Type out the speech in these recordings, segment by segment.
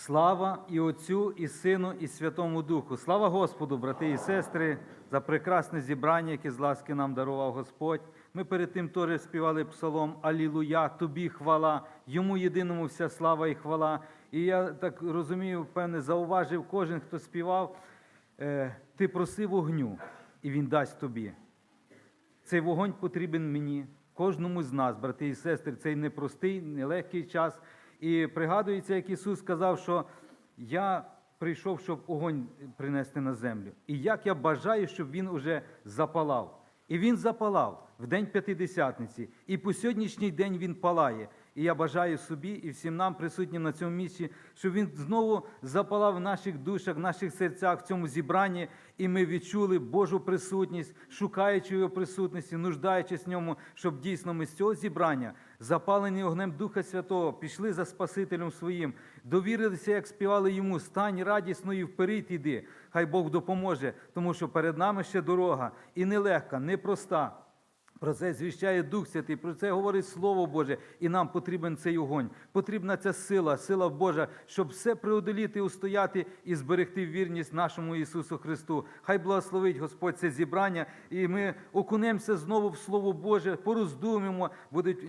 Слава і Отцю, і Сину, і Святому Духу. Слава Господу, брати і сестри, за прекрасне зібрання, яке з ласки нам дарував Господь. Ми перед тим теж співали псалом Алілуя, тобі хвала, йому єдиному вся слава і хвала. І я так розумію, певне, зауважив кожен, хто співав, е, ти просив огню, і він дасть тобі. Цей вогонь потрібен мені, кожному з нас, брати і сестри, цей непростий, нелегкий час. І пригадується, як Ісус сказав, що я прийшов, щоб огонь принести на землю. І як я бажаю, щоб він уже запалав. І він запалав в день п'ятидесятниці, і по сьогоднішній день він палає. І я бажаю собі і всім нам, присутнім на цьому місці, щоб він знову запалав в наших душах, в наших серцях в цьому зібранні, і ми відчули Божу присутність, шукаючи його присутності, нуждаючись в ньому, щоб дійсно ми з цього зібрання, запалені огнем Духа Святого, пішли за Спасителем своїм, довірилися, як співали йому, стань радісно і вперед іди. Хай Бог допоможе, тому що перед нами ще дорога і нелегка, непроста. Про це звіщає Дух Святий, про це говорить Слово Боже, і нам потрібен цей огонь. Потрібна ця сила, сила Божа, щоб все преодоліти, устояти і зберегти вірність нашому Ісусу Христу. Хай благословить Господь це зібрання, і ми окунемося знову в Слово Боже, пороздумимо, будуть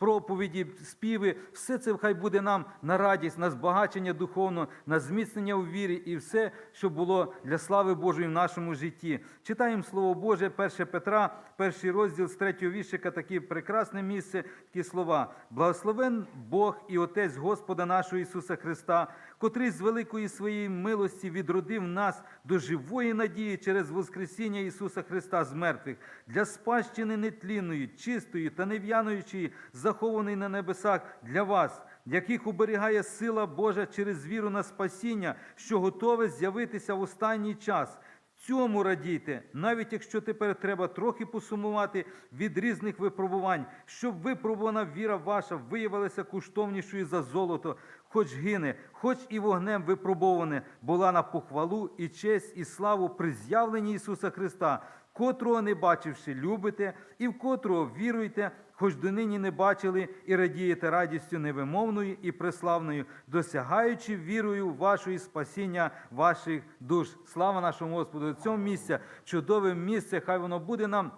проповіді, співи. Все це хай буде нам на радість, на збагачення духовно, на зміцнення у вірі і все, що було для слави Божої в нашому житті. Читаємо Слово Боже, 1 Петра, перший розділ з третього віршика, таке прекрасне місце, такі слова. Благословен Бог і Отець Господа нашого Ісуса Христа, котрий з великої своєї милості відродив нас до живої надії через Воскресіння Ісуса Христа з мертвих, для спадщини нетлінної, чистої та нев'януючої, захованої на небесах для вас, яких уберігає сила Божа через віру на спасіння, що готове з'явитися в останній час. Цьому радійте, навіть якщо тепер треба трохи посумувати від різних випробувань, щоб випробувана віра ваша виявилася коштовнішою за золото, хоч гине, хоч і вогнем випробоване, була на похвалу і честь, і славу при з'явленні Ісуса Христа, котрого не бачивши, любите, і в котрого віруєте, хоч донині не бачили, і радієте радістю невимовною і преславною, досягаючи вірою вашої спасіння ваших душ. Слава нашому Господу! Цьому місця, чудове місце, хай воно буде нам.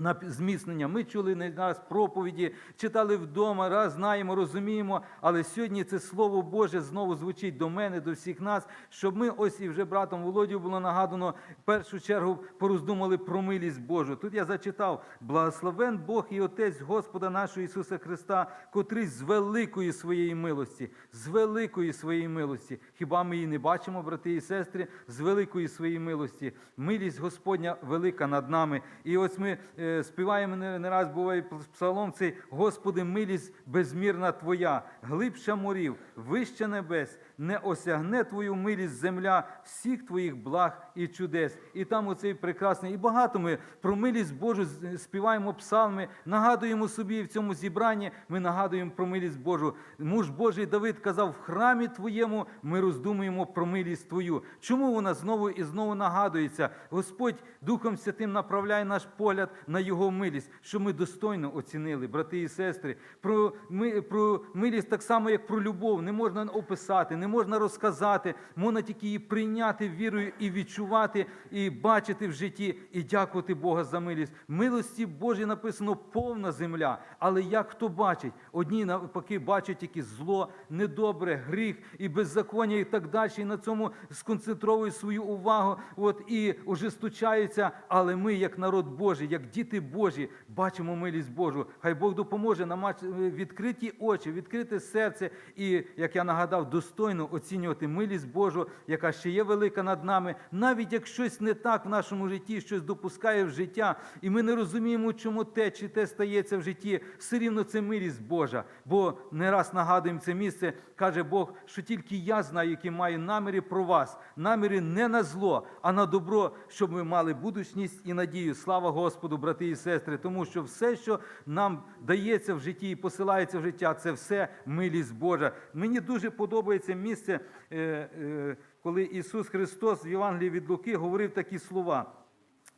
На зміцнення. Ми чули не раз проповіді, читали вдома, раз знаємо, розуміємо. Але сьогодні це Слово Боже знову звучить до мене, до всіх нас, щоб ми ось і вже братом Володію було нагадано, в першу чергу пороздумали про милість Божу. Тут я зачитав: благословен Бог і Отець Господа нашого Ісуса Христа, котрий з великої своєї милості, з великої своєї милості. Хіба ми її не бачимо, брати і сестри, з великої своєї милості. Милість Господня велика над нами. І ось ми е, співаємо не, раз буває псалом цей Господи, милість безмірна Твоя, глибша морів, вища небес, не осягне Твою милість земля всіх Твоїх благ і чудес. І там оцей прекрасний. І багато ми про милість Божу співаємо псалми, нагадуємо собі в цьому зібранні, ми нагадуємо про милість Божу. Муж Божий Давид казав, в храмі Твоєму ми роздумуємо про милість Твою. Чому вона знову і знову нагадується? Господь Духом Святим направляє наш погляд на Його милість, що ми достойно оцінили, брати і сестри. Про, ми, про милість так само, як про любов, не можна описати, не можна розказати, можна тільки її прийняти вірою і відчувати, і бачити в житті, і дякувати Бога за милість. Милості Божій написано повна земля. Але як хто бачить? Одні навпаки бачать тільки зло, недобре, гріх і беззаконня, і так далі. І на цьому сконцентровують свою увагу, от і ожесточаються. Але ми, як народ Божий, як діти Божі, бачимо милість Божу. Хай Бог допоможе нам відкриті очі, відкрите серце, і як я нагадав, достойно оцінювати милість Божу, яка ще є велика над нами, навіть як щось не так в нашому житті, щось допускає в життя, і ми не розуміємо, чому те чи те стається в житті, все рівно це милість Божа. Бо не раз нагадуємо це місце, каже Бог, що тільки я знаю, які маю наміри про вас, наміри не на зло, а на добро, щоб ми мали будучність і надію. Слава Господу, брати і сестри, тому що все, що нам дається в житті і посилається в життя, це все милість Божа. Мені дуже подобається місце, е, е, коли Ісус Христос в Євангелії від Луки говорив такі слова.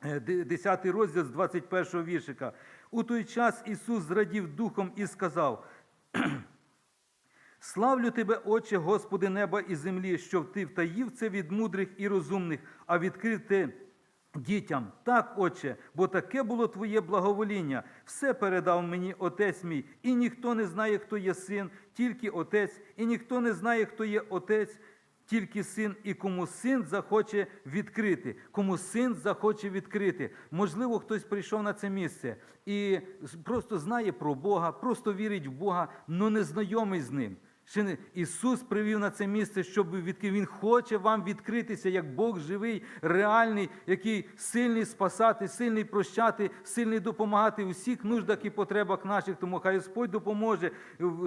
Е, 10 розділ з 21 віршика. У той час Ісус зрадів духом і сказав: Славлю тебе, Отче, Господи неба і землі, що ти втаїв це від мудрих і розумних, а відкрив ти дітям. Так, Отче, бо таке було Твоє благовоління. Все передав мені Отець мій, і ніхто не знає, хто є син, тільки Отець, і ніхто не знає, хто є Отець, тільки син, і кому син захоче відкрити, кому син захоче відкрити. Можливо, хтось прийшов на це місце і просто знає про Бога, просто вірить в Бога, але не знайомий з ним. Ще не Ісус привів на це місце, щоб відкрив. Він хоче вам відкритися як Бог живий, реальний, який сильний спасати, сильний прощати, сильний допомагати у всіх нуждах і потребах наших. Тому хай Господь допоможе,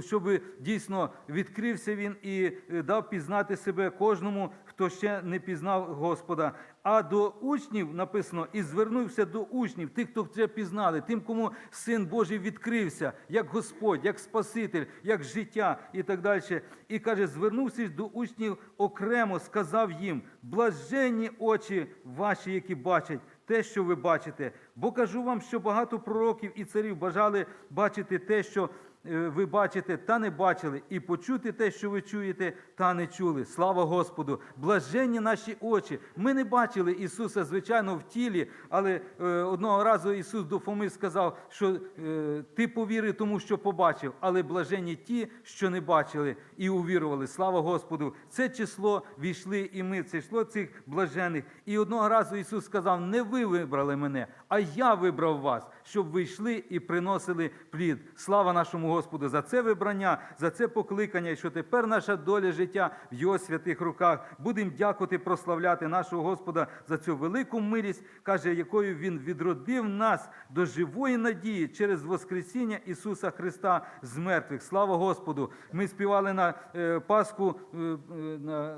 щоб дійсно відкрився він і е, дав пізнати себе кожному, хто ще не пізнав Господа. А до учнів написано, і звернувся до учнів, тих, хто вже пізнали, тим, кому син Божий відкрився, як Господь, як Спаситель, як життя і так далі. І каже, звернувся до учнів окремо, сказав їм: блаженні очі ваші, які бачать. Те, що ви бачите, бо кажу вам, що багато пророків і царів бажали бачити те, що ви бачите, та не бачили, і почути те, що ви чуєте, та не чули. Слава Господу! Блаженні наші очі. Ми не бачили Ісуса, звичайно, в тілі, але е, одного разу Ісус до Фоми сказав, що е, ти повіри тому, що побачив, але блаженні ті, що не бачили і увірували. Слава Господу! Це число війшли і ми, це число цих блажених. І одного разу Ісус сказав: не ви вибрали мене, а я вибрав вас, щоб ви йшли і приносили плід. Слава нашому Господу за це вибрання, за це покликання, і що тепер наша доля життя в Його святих руках. Будемо дякувати, прославляти нашого Господа за цю велику милість, каже, якою Він відродив нас до живої надії через Воскресіння Ісуса Христа з мертвих. Слава Господу! Ми співали на е, Пасху е, е, на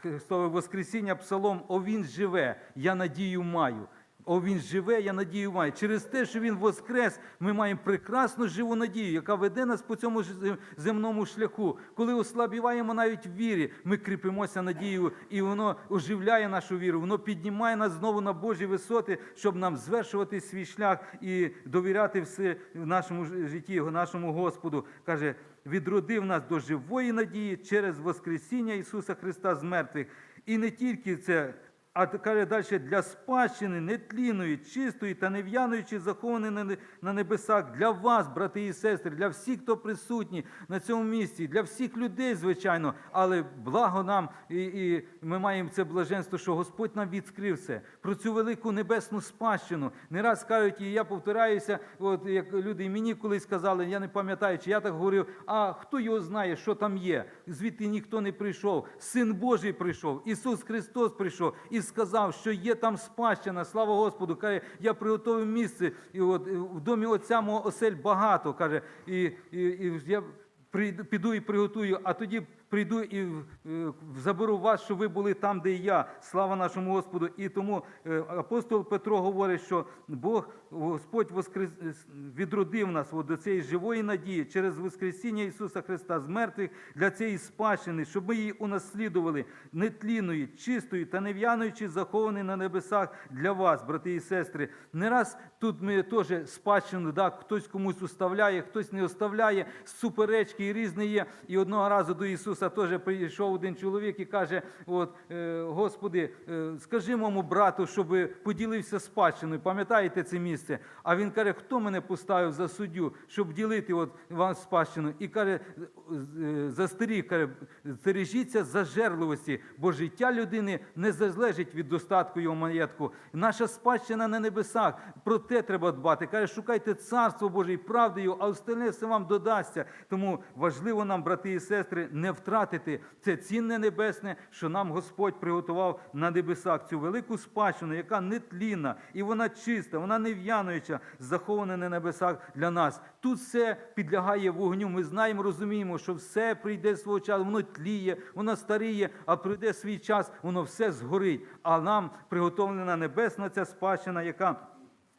Христове Воскресіння Псалом О Він живе, я надію маю. О, він живе, я надію маю. Через те, що він воскрес, ми маємо прекрасну живу надію, яка веде нас по цьому земному шляху. Коли ослабіваємо навіть в вірі, ми кріпимося надією, і воно оживляє нашу віру, воно піднімає нас знову на Божі висоти, щоб нам звершувати свій шлях і довіряти все в нашому житті, нашому Господу. Каже, відродив нас до живої надії через Воскресіння Ісуса Христа з мертвих. І не тільки це. А каже далі, для спадщини нетлінної, чистої та нев'януючи, захованої на небесах, для вас, брати і сестри, для всіх, хто присутні на цьому місці, для всіх людей, звичайно, але благо нам, і, і ми маємо це блаженство, що Господь нам відкрив це, про цю велику небесну спадщину. Не раз кажуть, і я повторяюся, от як люди мені колись сказали, я не пам'ятаю, чи я так говорив, а хто його знає, що там є? Звідти ніхто не прийшов. Син Божий прийшов, Ісус Христос прийшов і сказав, що є там спадщина. Слава Господу. Каже, я приготовив місце, і от в домі отця мого осель багато. каже, і, і, і я піду і приготую, а тоді прийду і е, заберу вас, щоб ви були там, де і я. Слава нашому Господу. І тому е, апостол Петро говорить, що Бог, Господь воскрес... відродив нас до цієї живої надії через Воскресіння Ісуса Христа з мертвих для цієї спадщини, щоб ми її унаслідували нетлінної, чистої та нев'януючи, захованої на небесах для вас, брати і сестри. Не раз тут ми теж спадщину, да, хтось комусь уставляє, хтось не оставляє, суперечки і різні є. І одного разу до Ісуса теж прийшов один чоловік і каже: от, е, Господи, е, скажи моєму брату, щоб поділився спадщиною. Пам'ятаєте це місце? А він каже, хто мене поставив за суддю, щоб ділити от вам спадщину? І каже, е, застеріг, каже, стережіться зажерливості, бо життя людини не залежить від достатку його маєтку. Наша спадщина на небесах. Про те треба дбати. Каже, шукайте царство Боже і правди його, а остальне все вам додасться. Тому важливо нам, брати і сестри, не втратити це цінне небесне, що нам Господь приготував на небесах, цю велику спадщину, яка нетлінна, і вона чиста, вона нев'януюча, захована на небесах для нас. Тут все підлягає вогню. Ми знаємо, розуміємо, що все прийде свого часу, воно тліє, воно старіє, а прийде свій час, воно все згорить. А нам приготовлена небесна ця спадщина, яка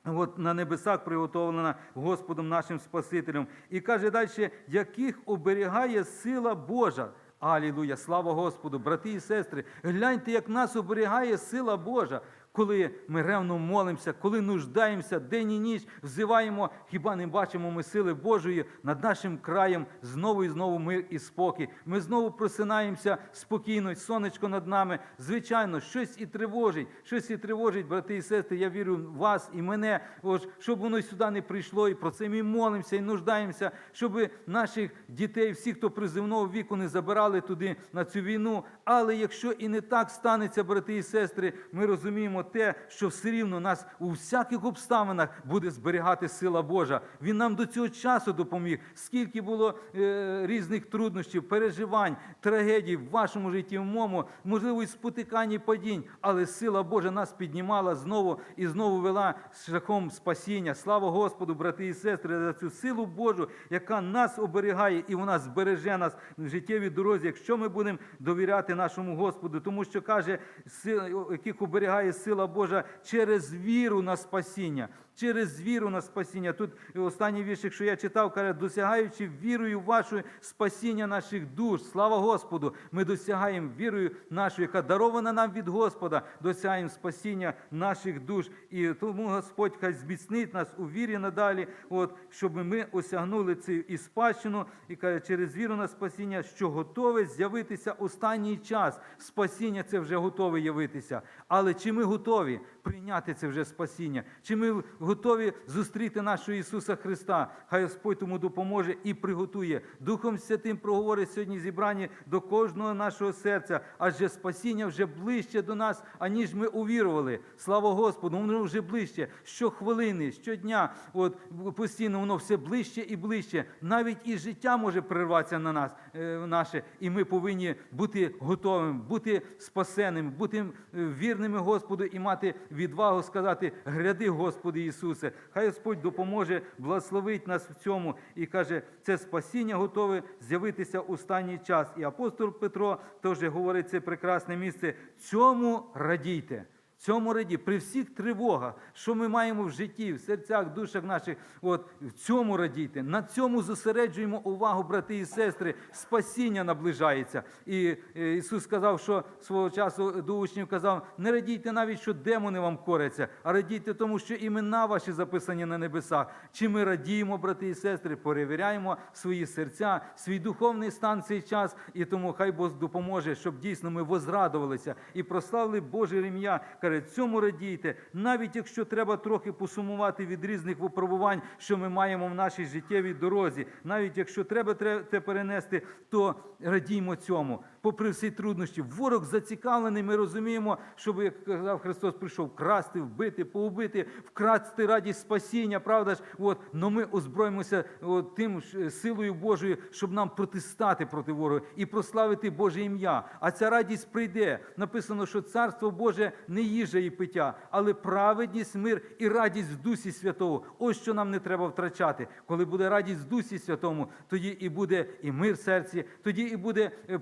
От на небесах приготовлена Господом нашим Спасителем. І каже далі, яких оберігає сила Божа. Алілуя, слава Господу, брати і сестри. Гляньте, як нас оберігає сила Божа. Коли ми ревно молимося, коли нуждаємося день і ніч, взиваємо, хіба не бачимо ми сили Божої над нашим краєм знову і знову мир і спокій. Ми знову просинаємося спокійно, сонечко над нами. Звичайно, щось і тривожить, щось і тривожить, брати і сестри. Я вірю в вас і мене, ось, щоб воно сюди не прийшло. І про це ми молимося і нуждаємося, щоб наших дітей, всіх, хто призивного віку, не забирали туди на цю війну. Але якщо і не так станеться, брати і сестри, ми розуміємо те, що все рівно нас у всяких обставинах буде зберігати сила Божа. Він нам до цього часу допоміг. Скільки було е, різних труднощів, переживань, трагедій в вашому житті, в моєму, можливо, і спотикань, і падінь, але сила Божа нас піднімала знову і знову вела шляхом спасіння. Слава Господу, брати і сестри, за цю силу Божу, яка нас оберігає і вона збереже нас в життєвій дорозі, якщо ми будемо довіряти нашому Господу, тому що каже, сила, яких оберігає сила Божа через віру на спасіння. Через віру на спасіння. Тут останній вірш, якщо я читав, каже, досягаючи вірою вашою спасіння наших душ. Слава Господу! Ми досягаємо вірою нашою, яка дарована нам від Господа, досягаємо спасіння наших душ. І тому Господь хай зміцнить нас у вірі надалі, от, щоб ми осягнули цю і спадщину, і каже, через віру на спасіння, що готове з'явитися останній час. Спасіння це вже готове явитися. Але чи ми готові прийняти це вже спасіння? Чи ми готові зустріти нашого Ісуса Христа? Хай Господь тому допоможе і приготує. Духом Святим проговорить сьогодні зібрані до кожного нашого серця, адже спасіння вже ближче до нас, аніж ми увірували. Слава Господу, воно вже ближче. Щохвилини, щодня, от постійно воно все ближче і ближче. Навіть і життя може прерватися на нас, е, наше, і ми повинні бути готовими, бути спасеними, бути е, вірними Господу і мати відвагу сказати: гряди, Господи Ісусе. Хай Господь допоможе, благословить нас в цьому і каже, це спасіння готове з'явитися у останній час. І апостол Петро теж говорить це прекрасне місце. Цьому радійте. Цьому раді, при всіх тривогах, що ми маємо в житті, в серцях, душах наших, от в цьому радійте, на цьому зосереджуємо увагу, брати і сестри, спасіння наближається. І е, Ісус сказав, що свого часу до учнів казав: не радійте навіть, що демони вам коряться, а радійте тому, що імена ваші записані на небесах. Чи ми радіємо, брати і сестри, перевіряємо свої серця, свій духовний стан цей час, і тому хай Бог допоможе, щоб дійсно ми возрадувалися і прославили Боже рем'я. Каже, цьому радійте, навіть якщо треба трохи посумувати від різних випробувань, що ми маємо в нашій життєвій дорозі, навіть якщо треба це перенести, то радіймо цьому. Попри всі труднощі, ворог зацікавлений. Ми розуміємо, щоб як казав Христос, прийшов красти, вбити, поубити, вкрасти раді спасіння. Правда ж, от но ми озброїмося от, тим ж, силою Божою, щоб нам протистати проти ворога і прославити Боже ім'я. А ця радість прийде. Написано, що царство Боже не їжа і пиття, але праведність, мир і радість в Дусі Святого. Ось що нам не треба втрачати. Коли буде радість в Дусі Святому, тоді і буде і мир в серці, тоді і буде е,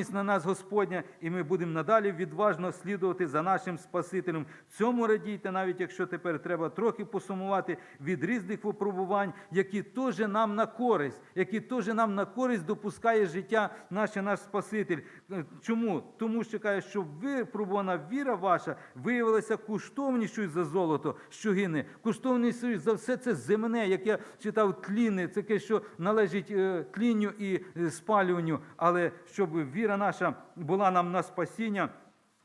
праведність на нас Господня, і ми будемо надалі відважно слідувати за нашим Спасителем. Цьому радійте, навіть якщо тепер треба трохи посумувати від різних випробувань, які теж нам на користь, які теж нам на користь допускає життя наше наш Спаситель. Е, Чому? Тому що каже, що випробувана віра ваша виявилася коштовнішою за золото, що гине, коштовнішою за все це земне, як я читав, тлінне, це те, що належить е, тлінню і е, спалюванню, але щоб віра наша була нам на спасіння.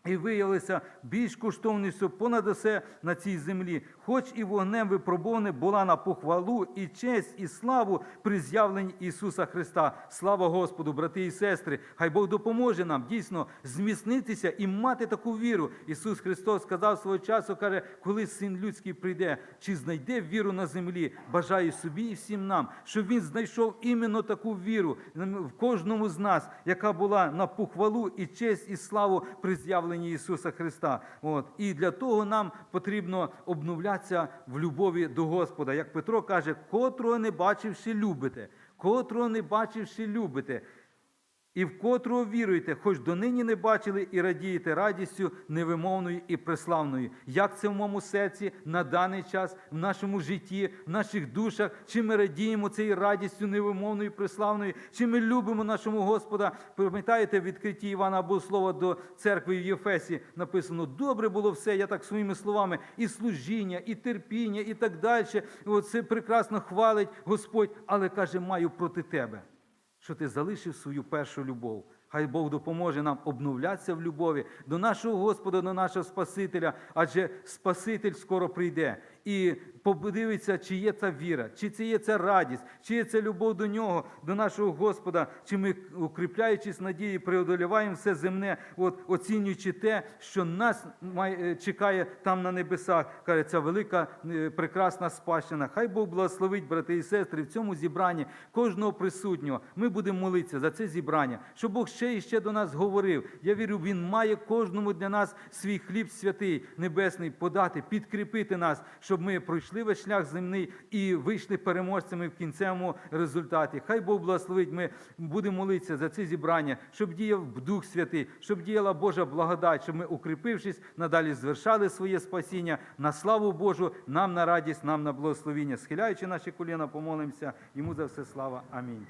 І виявилася більш коштовністю понад усе на цій землі, хоч і вогнем випробоване була на похвалу і честь, і славу при з'явленні Ісуса Христа. Слава Господу, брати і сестри! Хай Бог допоможе нам дійсно зміцнитися і мати таку віру. Ісус Христос сказав свого часу, каже, коли син людський прийде, чи знайде віру на землі. Бажаю собі і всім нам, щоб він знайшов іменно таку віру в кожному з нас, яка була на похвалу і честь, і славу при з'явленні Ісуса Христа. От. І для того нам потрібно обновлятися в любові до Господа. Як Петро каже, котрого не бачивши, любите, котрого не бачивши, любите. І в котрого віруєте, хоч донині не бачили і радієте радістю невимовною і преславною. Як це в моєму серці на даний час, в нашому житті, в наших душах, чи ми радіємо цією радістю невимовною і преславною, чи ми любимо нашого Господа. Пам'ятаєте, в відкритті Івана Богослова до церкви в Єфесі написано: добре було все, я так своїми словами, і служіння, і терпіння, і так далі. Це прекрасно хвалить Господь, але каже, маю проти тебе що ти залишив свою першу любов. Хай Бог допоможе нам обновлятися в любові до нашого Господа, до нашого Спасителя, адже Спаситель скоро прийде і подивиться, чи є ця віра, чи це є ця радість, чи є це любов до нього, до нашого Господа, чи ми, укріпляючись надії, преодоліваємо все земне, от, оцінюючи те, що нас е, чекає там на небесах. Каже, ця велика е, прекрасна спадщина. Хай Бог благословить, брати і сестри, в цьому зібранні кожного присутнього. Ми будемо молитися за це зібрання, щоб Бог ще і ще до нас говорив. Я вірю, Він має кожному для нас свій хліб святий, небесний подати, підкріпити нас, щоб ми пройшли весь шлях земний і вийшли переможцями в кінцевому результаті. Хай Бог благословить. Ми будемо молитися за це зібрання, щоб діяв Дух Святий, щоб діяла Божа благодать, щоб ми, укріпившись, надалі звершали своє спасіння на славу Божу, нам на радість, нам на благословіння. Схиляючи наші коліна, помолимося. Йому за все слава. Амінь.